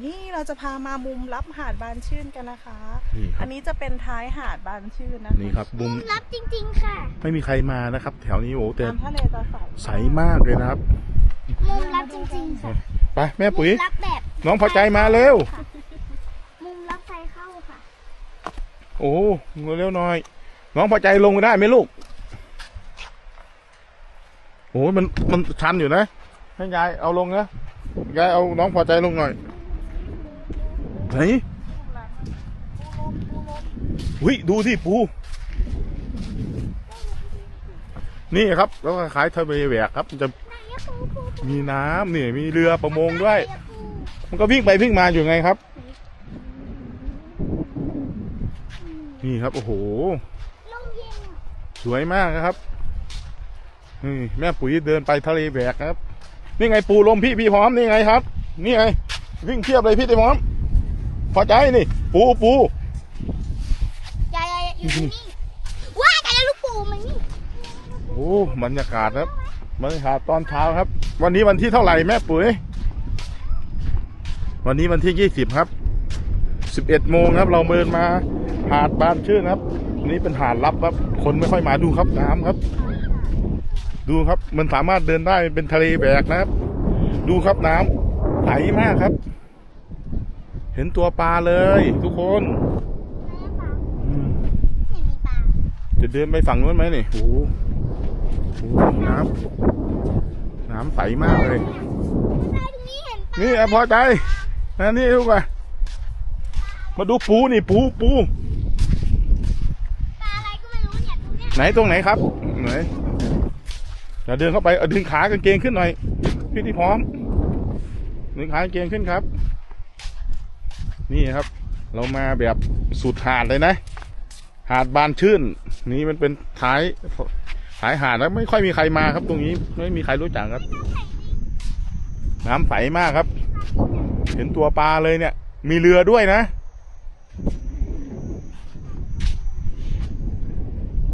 นี่เราจะพามามุมรับหาดบานชื่นกันนะคะ นี่คอัรับนนี้จะเป็นท้ายหาดบานชื่นนะคะนี่ครับมุมรับจริงๆค่ะ ไม่มีใครมานะครับ แถวนี้โอ้แต่น้ำทะเลจะใสใสมากเลยนะครับมุมรับจริงๆค่ะไปแม่ปุ๋ย มุมรับแบบน้องพอใจมาเร็ว ค่ะมุมรับใจเข้าค่ะ โอ้เร็วหน่อย น้องพอใจลงได้ไหมลูกโอ้ยมันมันชันอยู่นะให้ยายเอาลงนะยายเอาน้องพอใจลงหน่อย ไหนอุ้ยดูที่ปู นี่ครับ แล้วก็ขายทะเลแหวกครับมันจะมีน้ำนี่มีเรือประมงด้วย มันก็วิ่งไปวิ่งมาอยู่ไงครับ นี่ครับ โอ้โห สวยมากนะครับนี่แม่ปุ๋ยเดินไปทะเลแบกครับ นี่ไงปูลมพี่พี่พร้อมนี่ไงครับ นี่ไงวิ่งเทียบเลยพี่ไต้พร้อม พอใจนี่ ปูปูยายยายอยู่นี่ว้ายกันแล้วลูกปูมันนี่โอ้บรรยากาศครับบรรยากาศตอนเช้าครับ วันนี้วันที่เท่าไหร่แม่ปุ๋ย วันนี้วันที่ยี่สิบครับสิบเอ็ดโมงครับ เราเมินมาหาดบานชื่นครับอันนี้เป็นหาดลับครับ คนไม่ค่อยมาดูครับน้ำครับ ดูครับมันสามารถเดินได้เป็นทะเลแบกนะครับ ดูครับน้ำใสมากครับ เห็นตัวปลาเลยทุกคนอืมเห็นมีปลาจะเดินไปฝั่งนู้นไหมนี่โอ้โหโอ้โหน้ำน้ำใสมากเลยปลาตรงนี้เห็นปลานี่อะพอใจนะนี่ลูกอะมาดูปูนี่ปูปูปลาอะไรก็ไม่รู้เนี่ยตรงเนี้ยไหนตรงไหนครับไหนจะเดินเข้าไปเอาดึงขากางเกงขึ้นหน่อย พี่ที่พร้อมดึงขากางเกงขึ้นครับ นี่ครับ เรามาแบบสุดหาดเลยนะ หาดบานชื่น นี่มันเป็นท้ายท้ายหาดแล้วไม่ค่อยมีใครมาครับ ตรงนี้ไม่มีใครรู้จักครับ น้ำใสมากครับ เห็นตัวปลาเลยเนี่ย มีเรือด้วยนะ